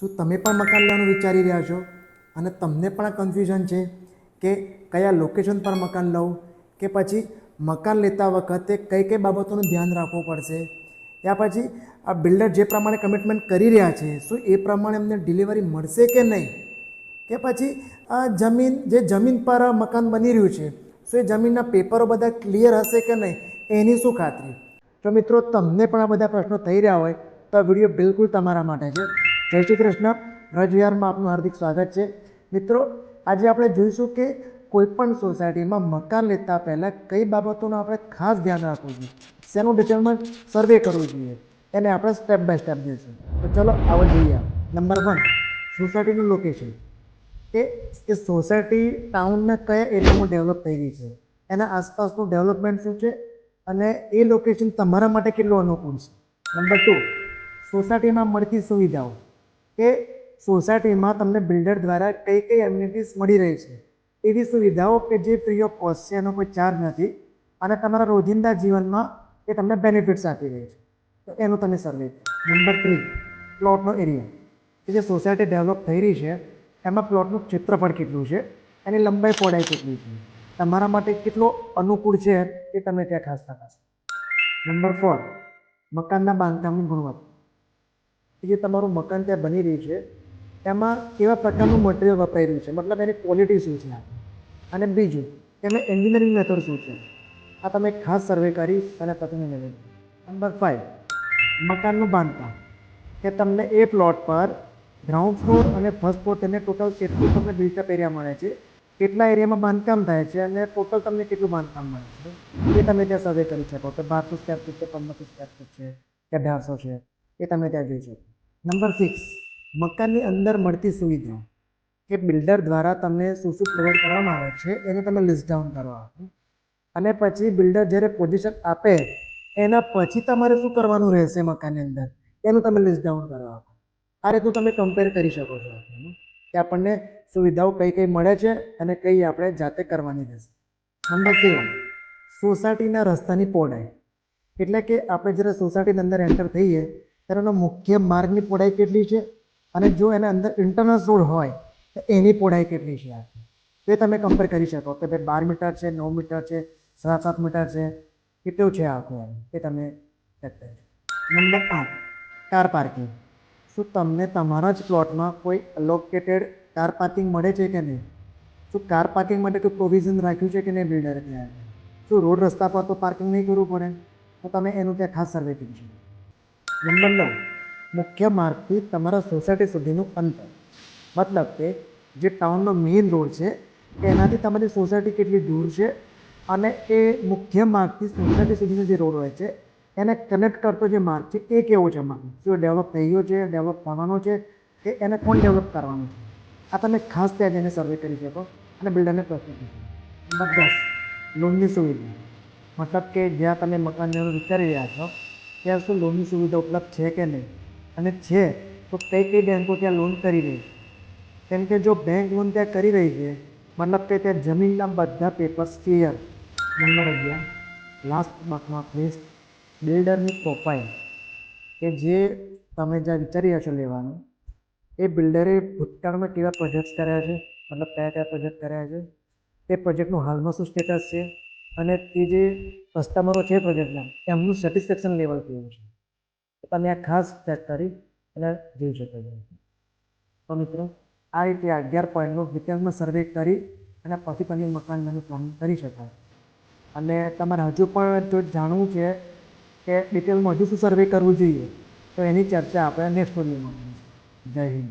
શું તમે પણ મકાન લેવાનું વિચારી રહ્યા છો? અને તમને પણ કન્ફ્યુઝન છે કે કયા લોકેશન પર મકાન લઉં? કે પછી મકાન લેતા વખતે કઈ કઈ બાબતોનું ધ્યાન રાખવું પડશે? યા પછી આ બિલ્ડર જે પ્રમાણે કમિટમેન્ટ કરી રહ્યા છે, શું એ પ્રમાણે એમને ડિલિવરી મળશે કે નહીં? કે પછી આ જમીન, જે જમીન પર મકાન બની રહ્યું છે, શું એ જમીનના પેપરો બધા ક્લિયર હશે કે નહીં? એની શું ખાતરી? તો મિત્રો, તમને પણ આ બધા પ્રશ્નો થઈ રહ્યા હોય, તો આ વીડિયો બિલકુલ તમારા માટે છે. જય શ્રી કૃષ્ણ. રજવિહારમાં આપનું હાર્દિક સ્વાગત છે. મિત્રો, આજે આપણે જોઈશું કે કોઈપણ સોસાયટીમાં મકાન લેતા પહેલાં કઈ બાબતોનું આપણે ખાસ ધ્યાન રાખવું જોઈએ. શેનું ડિટેલમાં સર્વે કરવું જોઈએ. એને આપણે સ્ટેપ બાય સ્ટેપ જોઈશું. તો ચલો, આવો જોઈએ નંબર વન સોસાયટીનું લોકેશન કે એ સોસાયટી ટાઉનના કયા એરિયામાં ડેવલપ થઈ રહી છે? એના આસપાસનું ડેવલપમેન્ટ શું છે? અને એ લોકેશન તમારા માટે કેટલું અનુકૂળ છે? નંબર ટુ સોસાયટીમાં મળતી સુવિધાઓ. કે સોસાયટીમાં તમને બિલ્ડર દ્વારા કઈ કઈ એમ્યુનિટીઝ મળી રહી છે, એવી સુવિધાઓ કે જે ફ્રી ઓફ કોસ્ટ છે, એનો કોઈ ચાર્જ નથી અને તમારા રોજિંદા જીવનમાં એ તમને બેનિફિટ્સ આપી રહી છે. તો એનું તમે સર્વે નંબર થ્રી પ્લોટનો એરિયા કે જે સોસાયટી ડેવલપ થઈ રહી છે, એમાં પ્લોટનું ક્ષેત્રફળ કેટલું છે એની લંબાઈ પહોળાઈ કેટલી છે? તમારા માટે કેટલો અનુકૂળ છે એ તમે ત્યાં ખાસ તપાસો. નંબર ફોર મકાનના બાંધકામની ગુણવત્તા. જે તમારું મકાન ત્યાં બની રહ્યું છે, એમાં કેવા પ્રકારનું મટીરિયલ વપરાઈ રહ્યું છે? મતલબ એની ક્વોલિટી શું છે? અને બીજું, એનું એન્જિનિયરિંગ મેથડ શું છે? આ તમે ખાસ સર્વે કરી અને પસંદ મેળવી નંબર ફાઇવ મકાનનું બાંધકામ. કે તમને એ પ્લોટ પર ગ્રાઉન્ડ ફ્લોર અને ફર્સ્ટ ફ્લોર તેને ટોટલ કેટલું તમને બિલ્ટઅપ એરિયા મળે છે, કેટલા એરિયામાં બાંધકામ થાય છે અને ટોટલ તમને કેટલું બાંધકામ મળે છે? એ તમે ત્યાં સર્વે કરી શકો કે બારસો સ્ક્વેર ફૂટ છે, પંદરસો સ્ક્વેર ફૂટ છે, કે અઢારસો છે, એ તમે ત્યાં જોઈ શકો. નંબર સિક્સ મકાનની અંદર મળતી સુવિધાઓ કે બિલ્ડર દ્વારા તમને શું શું પ્રોવાઈડ કરવામાં આવે છે, એને તમે લિસ્ટ ડાઉન કરવા અને પછી બિલ્ડર જ્યારે પોઝિશન આપે, એના પછી તમારે શું કરવાનું રહેશે મકાનની અંદર? એનું તમે લિસ્ટ ડાઉન કરવા આ રીતનું તમે કમ્પેર કરી શકો છો કે આપણને સુવિધાઓ કઈ કઈ મળે છે અને કઈ આપણે જાતે કરવાની રહેશે. નંબર સેવન સોસાયટીના રસ્તાની પહોળાઈ. એટલે કે આપણે જ્યારે સોસાયટીની અંદર એન્ટર થઈએ ત્યારે એનો મુખ્ય માર્ગની પહોળાઈ કેટલી છે? અને જો એના અંદર ઇન્ટરનલ રોડ હોય, તો એની પહોળાઈ કેટલી છે આખી તો એ તમે કમ્પેર કરી શકો કે ભાઈ બાર મીટર છે, નવ મીટર છે, સાત સાત મીટર છે કેટલું છે આખું એમ? એ તમે નંબર આઠ કાર પાર્કિંગ શું તમને તમારા જ પ્લોટમાં કોઈ અલોકેટેડ કાર પાર્કિંગ મળે છે કે નહીં? શું કાર પાર્કિંગ માટે કોઈ પ્રોવિઝન રાખ્યું છે કે નહીં બિલ્ડરે ત્યાં શું રોડ રસ્તા પર તો પાર્કિંગ નહીં કરવું પડે? તો તમે એનું ત્યાં ખાસ સર્વે કરી શકો. નંબર નવ. મુખ્ય માર્ગથી તમારા સોસાયટી સુધીનું અંતર. મતલબ કે જે ટાઉનનો મેઇન રોડ છે, એનાથી તમારી સોસાયટી કેટલી દૂર છે અને એ મુખ્ય માર્ગથી સોસાયટી સુધીનો જે રોડ હોય છે, એને કનેક્ટ કરતો જે માર્ગ છે, એ કેવો છે માર્ગ? શું ડેવલપ થઈ ગયો છે ડેવલપ થવાનો છે, કે એને કોણ ડેવલપ કરવાનું છે? આ તમે ખાસ ત્યાં જઈને સર્વે કરી શકો અને બિલ્ડરને પ્રશ્ન પૂછો. નંબર દસ લોનની સુવિધા. મતલબ કે જ્યાં તમે મકાન વિચારી રહ્યા છો ત્યાં શું લોનની સુવિધા ઉપલબ્ધ છે કે નહીં? અને છે, તો કઈ કઈ બેંકો ત્યાં લોન કરી રહી છે? કેમ કે જો બેંક લોન ત્યાં કરી રહી છે, મતલબ કે ત્યાં જમીનના બધા પેપર્સ ક્લિયર નંબર અગિયાર લાસ્ટ માર્કમાં ફેસ્ટ બિલ્ડરની પ્રોફાઇલ કે જે તમે જ્યાં વિચારી હશો લેવાનું, એ બિલ્ડરે ભૂતકાળમાં કેવા પ્રોજેક્ટ્સ કર્યા છે? મતલબ કયા કયા પ્રોજેક્ટ કર્યા છે? તે પ્રોજેક્ટનું હાલમાં શું સ્ટેટસ છે? અને તે જે કસ્ટમરો છે પ્રોજેક્ટના એમનું સેટિસ્ફેક્શન લેવલ કેવું છે? તમે આ ખાસ ચેક કરી અને જોઈ શકો છો. તો મિત્રો, આ રીતે અગિયાર પોઈન્ટનું ડિટેલમાં સર્વે કરી અને પછી પછી મકાનનું પ્લાન કરી શકાય અને તમારે હજુ પણ જો જાણવું છે કે ડિટેલમાં હજુ શું સર્વે કરવું જોઈએ, તો એની ચર્ચા આપણે નેક્સ્ટ વિડીયોમાં જય હિન્દ.